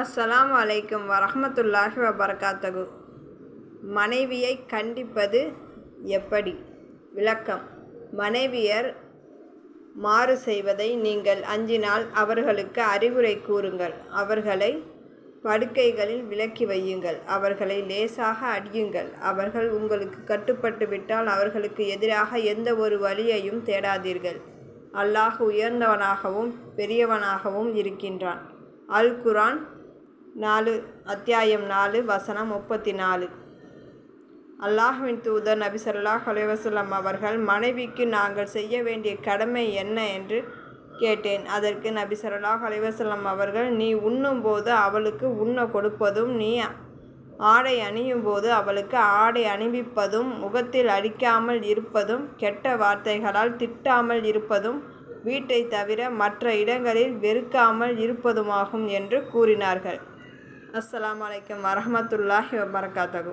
அஸ்ஸலாம் அலைக்கும் வரமத்துல்லாஹி வபர்காத்தகு மனைவியை கண்டிப்பது எப்படி? விளக்கம். மனைவியர் மாறு செய்வதை நீங்கள் அஞ்சினால் அவர்களுக்கு அறிவுரை கூறுங்கள். அவர்களை படுக்கைகளில் விலக்கி வையுங்கள். அவர்களை லேசாக அடியுங்கள். அவர்கள் உங்களுக்கு கட்டுப்பட்டு விட்டால் அவர்களுக்கு எதிராக எந்த ஒரு வழியையும் தேடாதீர்கள். அல்லாஹ் உயர்ந்தவனாகவும் பெரியவனாகவும் இருக்கின்றான். அல் குரான் நாலு அத்தியாயம் நாலு வசனம் முப்பத்தி நாலு அல்லாஹுவின் தூதர் நபி ஸல்லல்லாஹு அவர்கள் மனைவிக்கு நாங்கள் செய்ய வேண்டிய கடமை என்ன? என்று கேட்டேன். அதற்கு நபி ஸல்லல்லாஹு அலைஹி அவர்கள் நீ உண்ணும்போது அவளுக்கு உண்ண கொடுப்பதும் நீ ஆடை அணியும் போது அவளுக்கு ஆடை அணிவிப்பதும் முகத்தில் அடிக்காமல் இருப்பதும் கெட்ட வார்த்தைகளால் திட்டாமல் இருப்பதும் வீட்டை தவிர மற்ற இடங்களில் வெறுக்காமல் இருப்பதுமாகும் என்று கூறினார்கள். அஸ்லாம் வலைக்கம் வரமத்துல்லாஹி வபரகாத்தகு